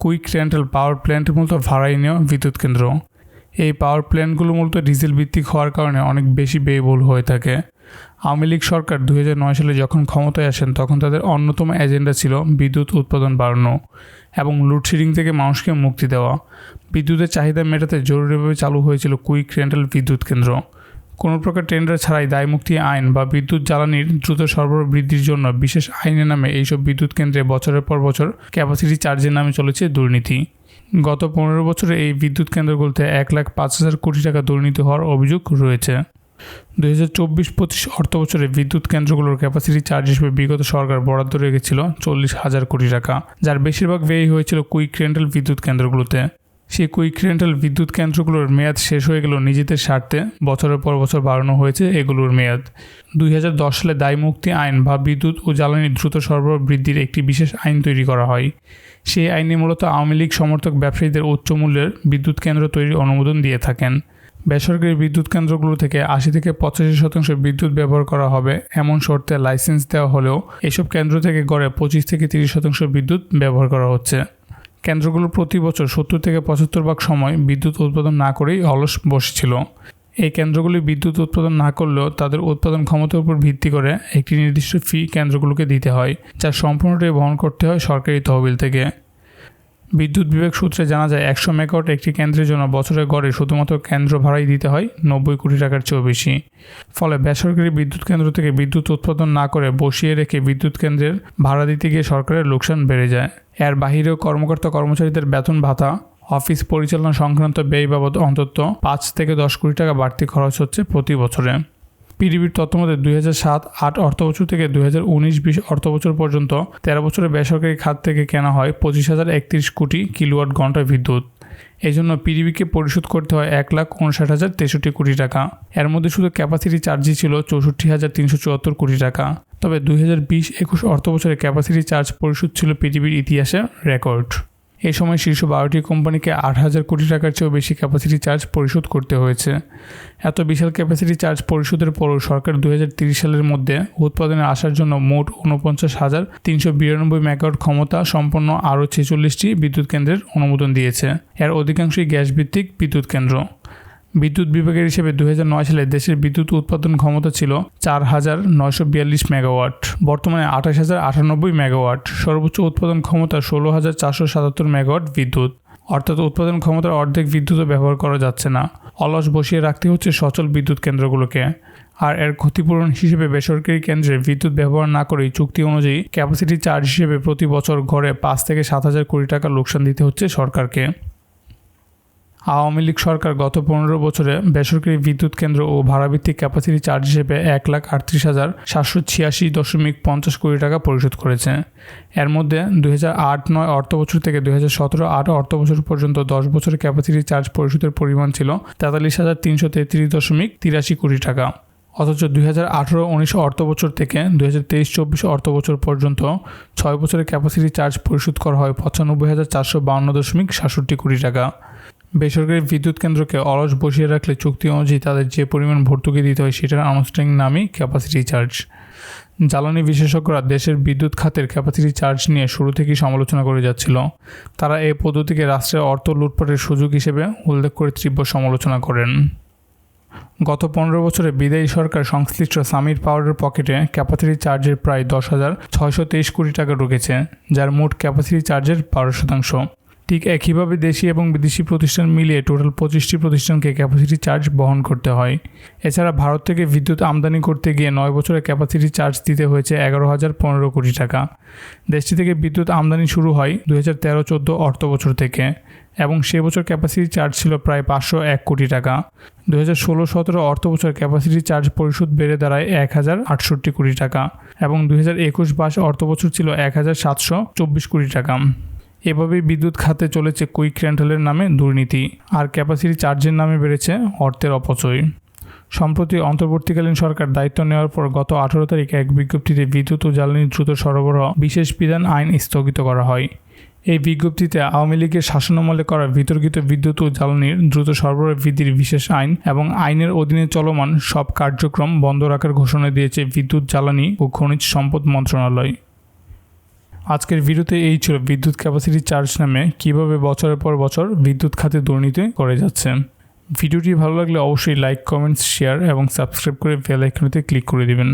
Quick rental power plant মূলত ভাড়াই নেওয়া বিদ্যুৎ কেন্দ্র। এই পাওয়ার প্ল্যান্টগুলো মূলত ডিজেল ভিত্তিক হওয়ার কারণে অনেক বেশি ব্যয়বহুল হয়ে থাকে। আওয়ামী লীগ সরকার দু হাজার নয় সালে যখন ক্ষমতায় আসেন, তখন তাদের অন্যতম এজেন্ডা ছিল বিদ্যুৎ উৎপাদন বাড়ানো এবং লোডশেডিং থেকে মানুষকে মুক্তি দেওয়া। বিদ্যুতের চাহিদা মেটাতে জরুরিভাবে চালু হয়েছিল কুইক রেন্টাল বিদ্যুৎ কেন্দ্র। কোনো প্রকার টেন্ডার ছাড়াই দায়মুক্তি আইন বা বিদ্যুৎ জ্বালানির দ্রুত সরবরাহ বৃদ্ধির জন্য বিশেষ আইনের নামে এইসব বিদ্যুৎ কেন্দ্রে বছরের পর বছর ক্যাপাসিটি চার্জের নামে চলেছে দুর্নীতি। গত পনেরো বছরে এই বিদ্যুৎ কেন্দ্রগুলোতে এক লাখ পাঁচ হাজার কোটি টাকা দুর্নীতি হওয়ার অভিযোগ রয়েছে। দুই হাজার চব্বিশ পঁচিশ অর্থ বছরে বিদ্যুৎ কেন্দ্রগুলোর ক্যাপাসিটি চার্জ হিসেবে বিগত সরকার বরাদ্দ রেখেছিল চল্লিশ হাজার কোটি টাকা, যার বেশিরভাগ ব্যয় হয়েছিল কুইক রেন্টাল বিদ্যুৎ কেন্দ্রগুলোতে। সেই কুইক রেন্টাল বিদ্যুৎ কেন্দ্রগুলোর মেয়াদ শেষ হয়ে গেল নিজেদের স্বার্থে বছরের পর বছর বাড়ানো হয়েছে এগুলোর মেয়াদ। দুই হাজার দশ সালে দায়মুক্তি আইন বা বিদ্যুৎ ও জ্বালানি দ্রুত সরবরাহ বৃদ্ধির একটি বিশেষ আইন তৈরি করা হয়। সেই আইনে মূলত আওয়ামী লীগ সমর্থক ব্যবসায়ীদের উচ্চ মূল্যের বিদ্যুৎ কেন্দ্র তৈরির অনুমোদন দিয়ে থাকেন। বেসরকারি বিদ্যুৎ কেন্দ্রগুলো থেকে আশি থেকে পঁচাশি শতাংশ বিদ্যুৎ ব্যবহার করা হবে এমন শর্তে লাইসেন্স দেওয়া হলেও এসব কেন্দ্র থেকে গড়ে পঁচিশ থেকে তিরিশ শতাংশ বিদ্যুৎ ব্যবহার করা হচ্ছে। কেন্দ্রগুলো প্রতি বছর সত্তর থেকে পঁচাত্তর ভাগ সময় বিদ্যুৎ উৎপাদন না করেই অলস বসেছিল। এই কেন্দ্রগুলি বিদ্যুৎ উৎপাদন না করলেও তাদের উৎপাদন ক্ষমতার উপর ভিত্তি করে একটি নির্দিষ্ট ফি কেন্দ্রগুলোকে দিতে হয়, যা সম্পূর্ণটাই বহন করতে হয় সরকারি তহবিল থেকে। বিদ্যুৎ বিভাগ সূত্রে জানা যায়, একশো মেগাওয়াট একটি কেন্দ্রের জন্য বছরে গড়ে শুধুমাত্র কেন্দ্র ভাড়াই দিতে হয় নব্বই কোটি টাকার চেয়েও বেশি। ফলে বেসরকারি বিদ্যুৎ কেন্দ্র থেকে বিদ্যুৎ উৎপাদন না করে বসিয়ে রেখে বিদ্যুৎ কেন্দ্রের ভাড়া দিতে গিয়ে সরকারের লোকসান বেড়ে যায়। এর বাহিরেও কর্মকর্তা কর্মচারীদের বেতন ভাতা, অফিস পরিচালনা সংক্রান্ত ব্যয় বাবদ অন্তত পাঁচ থেকে দশ কোটি টাকা বাড়তি খরচ হচ্ছে প্রতি বছরে। পিডিবির তত্ত্বমতে দুই হাজার সাত, আট অর্থবছর থেকে দুই হাজার উনিশ, বিশ অর্থবছর পর্যন্ত তেরো বছরের বেসরকারি খাত থেকে কেনা হয় পঁচিশ হাজার একত্রিশ কোটি কিলোওয়াট ঘণ্টা বিদ্যুৎ। এই জন্য পিডিবিকে পরিশোধ করতে হয় এক লাখ উনষাট হাজার তেষট্টি কোটি টাকা। এর মধ্যে শুধু ক্যাপাসিটি চার্জই ছিল চৌষট্টি হাজার তিনশো চুয়াত্তর কোটি টাকা। তবে দুই হাজার বিশ, একুশ অর্থবছরে ক্যাপাসিটি চার্জ পরিশোধ ছিল পিডিবির ইতিহাসে রেকর্ড এই সময় শীর্ষ বারোটি কোম্পানিকে আট হাজার কোটি টাকার চেয়েও বেশি ক্যাপাসিটি চার্জ পরিশোধ করতে হয়েছে। এত বিশাল ক্যাপাসিটি চার্জ পরিশোধের পরও সরকার দু সালের মধ্যে উৎপাদনে আসার জন্য মোট উনপঞ্চাশ হাজার তিনশো বিরানব্বই মেগাওয়াট ক্ষমতা সম্পন্ন আরও ছেচল্লিশটি বিদ্যুৎ কেন্দ্রের অনুমোদন দিয়েছে। এর অধিকাংশই গ্যাস ভিত্তিক বিদ্যুৎ কেন্দ্র। বিদ্যুৎ বিভাগের হিসেবে দু হাজার নয় সালে দেশের বিদ্যুৎ উৎপাদন ক্ষমতা ছিল চার হাজার নয়শো বিয়াল্লিশ মেগাওয়াট। বর্তমানে আঠাশ হাজার আটানব্বই মেগাওয়াট। সর্বোচ্চ উৎপাদন ক্ষমতা ষোলো হাজার চারশো সাতাত্তর মেগাওয়াট বিদ্যুৎ। অর্থাৎ উৎপাদন ক্ষমতার অর্ধেক বিদ্যুৎও ব্যবহার করা যাচ্ছে না। অলস বসিয়ে রাখতে হচ্ছে সচল বিদ্যুৎ কেন্দ্রগুলোকে। আর এর ক্ষতিপূরণ হিসেবে বেসরকারি কেন্দ্রে বিদ্যুৎ ব্যবহার না করেই চুক্তি অনুযায়ী ক্যাপাসিটি চার্জ হিসেবে প্রতি বছর ঘরে পাঁচ থেকে সাত হাজার কোটি টাকা লোকসান দিতে হচ্ছে সরকারকে। আওয়ামী লীগ সরকার গত পনেরো বছরে বেসরকারি বিদ্যুৎ কেন্দ্র ও ভাড়াভিত্তিক ক্যাপাসিটি চার্জ হিসেবে এক লাখ আটত্রিশ হাজার সাতশো ছিয়াশি দশমিক পঞ্চাশ কোটি টাকা পরিশোধ করেছে। এর মধ্যে দুই হাজার আট নয় অর্থ বছর থেকে দুই হাজার সতেরো আট অর্থ বছর পর্যন্ত দশ বছরের ক্যাপাসিটি চার্জ পরিশোধের পরিমাণ ছিল তেতাল্লিশ হাজার তিনশো তেত্রিশ দশমিক তিরাশি কোটি টাকা। অথচ দুই হাজার আঠেরো উনিশ অর্থ বছর থেকে দুই হাজার তেইশ চব্বিশ অর্থ বছর পর্যন্ত ছয় বছরের ক্যাপাসিটি চার্জ পরিশোধ করা হয় পঁচানব্বই হাজার চারশো বাউন্ন দশমিক সাতষট্টি কোটি টাকা। বেসরকারি বিদ্যুৎ কেন্দ্রকে অলস বসিয়ে রাখলে চুক্তি অনুযায়ী তাদের যে পরিমাণ ভর্তুকি দিতে হয় সেটার আনুষ্ঠানিক নামই ক্যাপাসিটি চার্জ। জ্বালানি বিশেষজ্ঞরা দেশের বিদ্যুৎ খাতের ক্যাপাসিটি চার্জ নিয়ে শুরু থেকেই সমালোচনা করে যাচ্ছিল। তারা এই পদ্ধতিকে রাষ্ট্রের অর্থ লুটপাটের সুযোগ হিসেবে উল্লেখ করে তীব্র সমালোচনা করেন। গত পনেরো বছরে বিদায়ী সরকার সংশ্লিষ্ট সামির পাওয়ারের পকেটে ক্যাপাসিটি চার্জের প্রায় দশ হাজার ছয়শো তেইশ কোটি টাকা ঢুকেছে, যার মোট ক্যাপাসিটি চার্জের বারো শতাংশ। ঠিক একইভাবে দেশি এবং বিদেশি প্রতিষ্ঠান মিলিয়ে টোটাল পঁচিশটি প্রতিষ্ঠানকে ক্যাপাসিটি চার্জ বহন করতে হয়। এছাড়া ভারত থেকে বিদ্যুৎ আমদানি করতে গিয়ে নয় বছরে ক্যাপাসিটি চার্জ দিতে হয়েছে এগারো হাজার পনেরো কোটি টাকা। দেশটি থেকে বিদ্যুৎ আমদানি শুরু হয় দু হাজার তেরো চোদ্দ অর্থ বছর থেকে এবং সে বছর ক্যাপাসিটি চার্জ ছিল প্রায় পাঁচশো এক কোটি টাকা। দু হাজার ষোলো সতেরো অর্থ বছর ক্যাপাসিটি চার্জ পরিশোধ বেড়ে দাঁড়ায় এক হাজার আটষট্টি কোটি টাকা এবং দু হাজার একুশ বাইশ অর্থ বছর ছিল এক হাজার সাতশো চব্বিশ কোটি টাকা। এভাবেই বিদ্যুৎ খাতে চলেছে কুইক রেন্টালের নামে দুর্নীতি, আর ক্যাপাসিটি চার্জের নামে বেড়েছে অর্থের অপচয়। সম্প্রতি অন্তর্বর্তীকালীন সরকার দায়িত্ব নেওয়ার পর গত আঠারো তারিখ এক বিজ্ঞপ্তিতে বিদ্যুৎ ও জ্বালানি দ্রুত সরবরাহ বিশেষ বিধান আইন স্থগিত করা হয়। এই বিজ্ঞপ্তিতে আওয়ামী লীগের শাসনামলে করা বিতর্কিত বিদ্যুৎ ও জ্বালানির দ্রুত সরবরাহ বৃদ্ধির বিশেষ আইন এবং আইনের অধীনে চলমান সব কার্যক্রম বন্ধ রাখার ঘোষণা দিয়েছে বিদ্যুৎ, জ্বালানি ও খনিজ সম্পদ মন্ত্রণালয়। আজকের ভিডিওতে এই ছিল বিদ্যুৎ ক্যাপাসিটি চার্জ নামে কীভাবে বছরের পর বছর বিদ্যুৎ খাতে দুর্নীতি করে যাচ্ছে। ভিডিওটি ভালো লাগলে অবশ্যই লাইক কমেন্টস শেয়ার এবং সাবস্ক্রাইব করে বেল ক্লিক করে দিবেন।